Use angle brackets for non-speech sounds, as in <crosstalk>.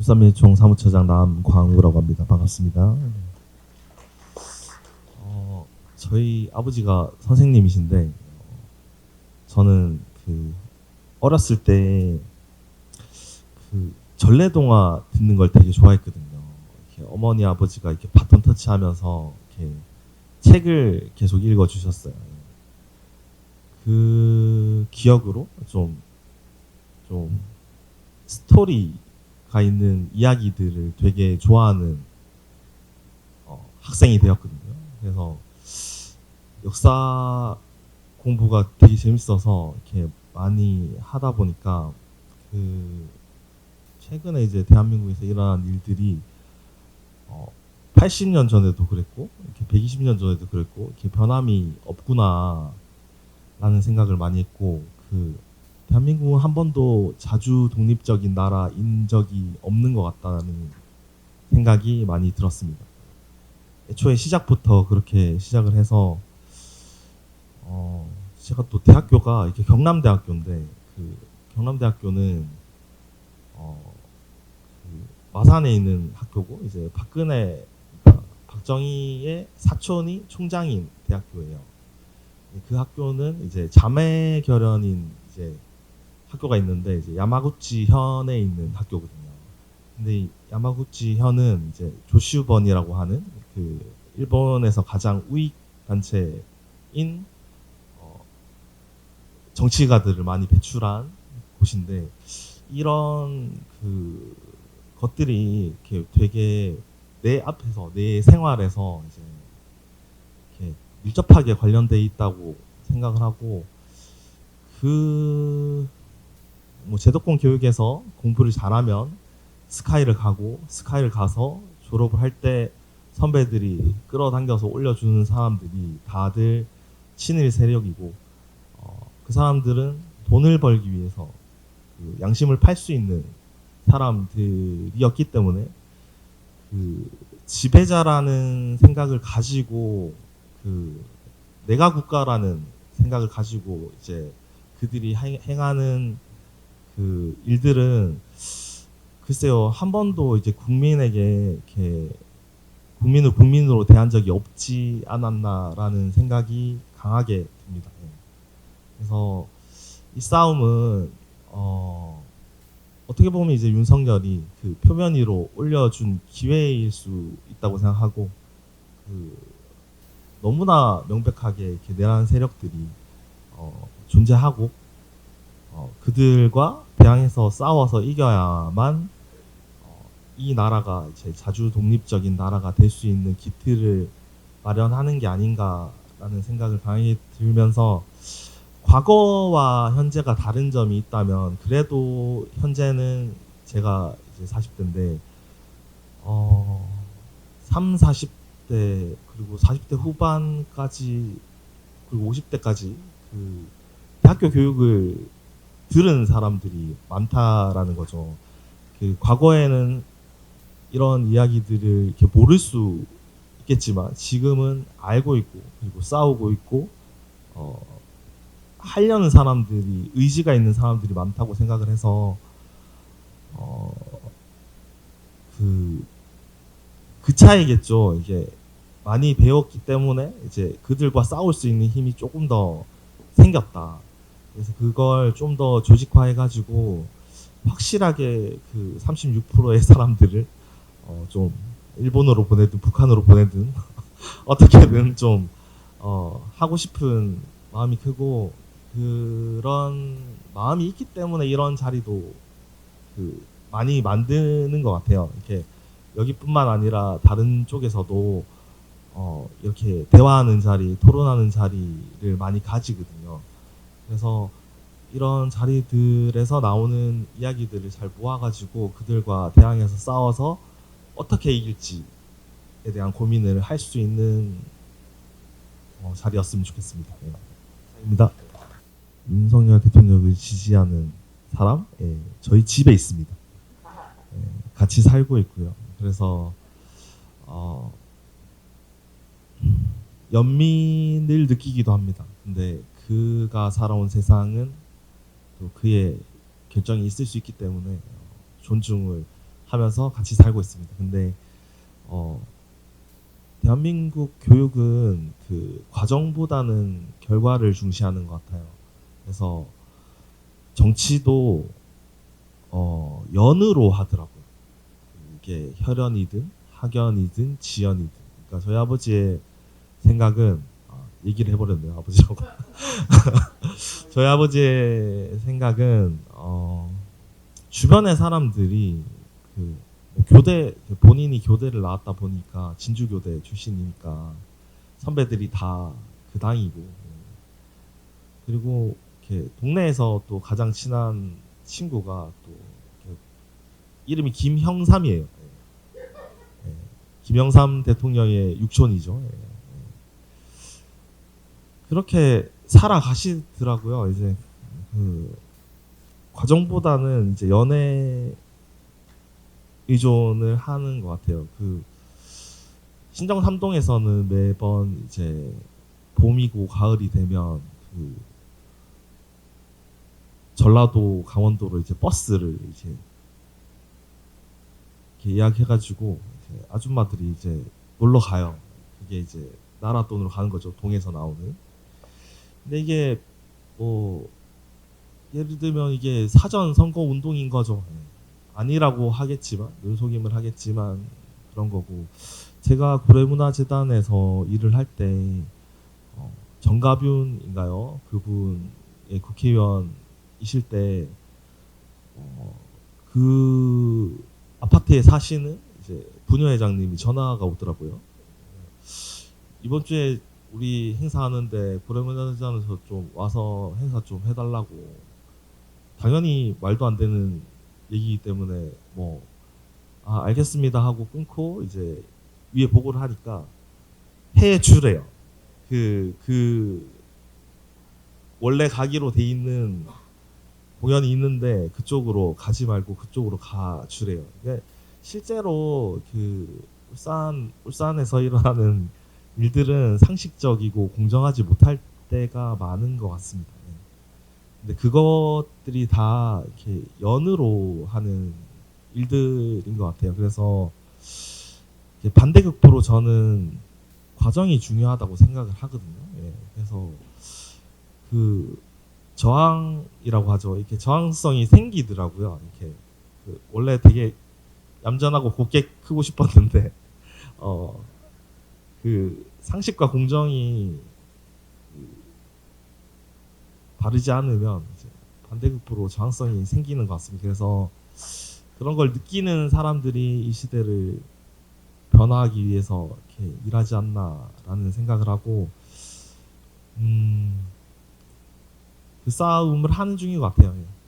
부산민총 사무처장 남광우라고 합니다. 반갑습니다. 어, 저희 아버지가 선생님이신데 어, 저는 그 어렸을 때 그 전래동화 듣는 걸 되게 좋아했거든요. 이렇게 어머니 아버지가 이렇게 바톤 터치하면서 이렇게 책을 계속 읽어 주셨어요. 그 기억으로 좀좀 스토리 가 있는 이야기들을 되게 좋아하는 어, 학생이 되었거든요. 그래서 역사 공부가 되게 재밌어서 이렇게 많이 하다 보니까 그 최근에 이제 대한민국에서 일어난 일들이 어 80년 전에도 그랬고 이렇게 120년 전에도 그랬고 이렇게 변함이 없구나라는 생각을 많이 했고 그 대한민국은 한 번도 자주 독립적인 나라인 적이 없는 것 같다는 생각이 많이 들었습니다. 애초에 시작부터 그렇게 시작을 해서 어 제가 또 대학교가 이렇게 경남대학교인데 그 경남대학교는 어 그 마산에 있는 학교고 이제 박근혜 박정희의 사촌이 총장인 대학교예요. 그 학교는 이제 자매 결연인 이제 학교가 있는데 이제 야마구치 현에 있는 학교거든요. 근데 이 야마구치 현은 이제 조슈번이라고 하는 그 일본에서 가장 우익 단체인 어, 정치가들을 많이 배출한 곳인데 이런 그 것들이 이렇게 되게 내 앞에서 내 생활에서 이제 이렇게 밀접하게 관련돼 있다고 생각을 하고 그 뭐 제도권 교육에서 공부를 잘하면 스카이를 가고 스카이를 가서 졸업을 할 때 선배들이 끌어당겨서 올려주는 사람들이 다들 친일 세력이고 어, 그 사람들은 돈을 벌기 위해서 그 양심을 팔 수 있는 사람들이었기 때문에 그 지배자라는 생각을 가지고 그 내가 국가라는 생각을 가지고 이제 그들이 행- 행하는 그 일들은 글쎄요 한 번도 이제 국민에게 이렇게 국민을 국민으로 대한 적이 없지 않았나라는 생각이 강하게 듭니다. 예. 그래서 이 싸움은 어 어떻게 보면 이제 윤석열이 그 표면 위로 올려준 기회일 수 있다고 생각하고 그 너무나 명백하게 이렇게 내란 세력들이 어, 존재하고 어, 그들과 대항해서 싸워서 이겨야만 어, 이 나라가 이제 자주 독립적인 나라가 될 수 있는 기틀을 마련하는 게 아닌가라는 생각을 강하게 들면서 과거와 현재가 다른 점이 있다면 그래도 현재는 제가 이제 40대인데 어 3, 40대 그리고 40대 후반까지 그리고 50대까지 그 대학교 교육을 들은 사람들이 많다라는 거죠. 그 과거에는 이런 이야기들을 이렇게 모를 수 있겠지만 지금은 알고 있고 그리고 싸우고 있고 어 하려는 사람들이 의지가 있는 사람들이 많다고 생각을 해서 어 그 그 차이겠죠. 이게 많이 배웠기 때문에 이제 그들과 싸울 수 있는 힘이 조금 더 생겼다. 그래서 그걸 좀 더 조직화해가지고 확실하게 그 36%의 사람들을 어 좀 일본으로 보내든 북한으로 보내든 <laughs> 어떻게든 좀 어 하고 싶은 마음이 크고 그런 마음이 있기 때문에 이런 자리도 그 많이 만드는 것 같아요. 이렇게 여기뿐만 아니라 다른 쪽에서도 어 이렇게 대화하는 자리, 토론하는 자리를 많이 가지거든요. 그래서 이런 자리들에서 나오는 이야기들을 잘 모아가지고 그들과 대항해서 싸워서 어떻게 이길지에 대한 고민을 할 수 있는 어, 자리였으면 좋겠습니다. 예. 입니다. 윤석열 대통령을 지지하는 사람, 예, 저희 집에 있습니다. 예, 같이 살고 있고요. 그래서 어, 연민을 느끼기도 합니다. 근데 그가 살아온 세상은 또 그의 결정이 있을 수 있기 때문에 어, 존중을 하면서 같이 살고 있습니다. 근데 어 대한민국 교육은 그 과정보다는 결과를 중시하는 것 같아요. 그래서 정치도 어 연으로 하더라고요. 이게 혈연이든 학연이든 지연이든. 그러니까 저희 아버지의 생각은 아, 얘기를 해버렸네요 아버지하고. <laughs> 저희 아버지의 생각은 어, 주변의 사람들이 그뭐 교대 그 본인이 교대를 나왔다 보니까 진주 교대 출신이니까 선배들이 다 그 당이고 그리고 이렇게 동네에서 또 가장 친한 친구가 또 이름이 김형삼이에요. 예. 예. 김영삼 대통령의 육촌이죠. 예. 예. 그렇게 살아가시더라고요. 이제 그 과정보다는 이제 연애 의존을 하는 것 같아요. 그 신정 삼동에서는 매번 이제 봄이고 가을이 되면 그 전라도 강원도로 이제 버스를 이제 예약해가지고 이제 아줌마들이 이제 놀러 가요. 그게 이제 나라 돈으로 가는 거죠. 동에서 나오는. 근데 이게 뭐 예를 들면 이게 사전 선거 운동인 거죠. 아니라고 하겠지만 눈속임을 하겠지만 그런 거고 제가 고래문화재단에서 일을 할때 어, 정가뷴인가요? 그분의 국회의원이실 때 어, 그 아파트에 사시는 이제 부녀회장님이 전화가 오더라고요. 이번 주에 우리 행사하는데 고래문화재단에서 좀 와서 행사 좀 해달라고 당연히 말도 안 되는 얘기이기 때문에 뭐 아, 알겠습니다 하고 끊고 이제 위에 보고를 하니까 해 주래요. 그, 그, 원래 가기로 돼 있는 공연이 있는데 그쪽으로 가지 말고 그쪽으로 가 주래요. 실제로 그 울산, 울산에서 일어나는 일들은 상식적이고 공정하지 못할 때가 많은 것 같습니다. 네. 근데 그것들이 다 이렇게 연으로 하는 일들인 것 같아요. 그래서 이제 반대극부로 저는 과정이 중요하다고 생각을 하거든요. 예, 그래서 그 저항이라고 하죠. 이렇게 저항성이 생기더라고요. 이렇게 그 원래 되게 얌전하고 곱게 크고 싶었는데 <laughs> 어 그 상식과 공정이 그 바르지 않으면 반대급부로 저항성이 생기는 것 같습니다. 그래서 그런 걸 느끼는 사람들이 이 시대를 변화하기 위해서 이렇게 일하지 않나라는 생각을 하고 음, 그 싸움을 하는 중인 것 같아요. 예.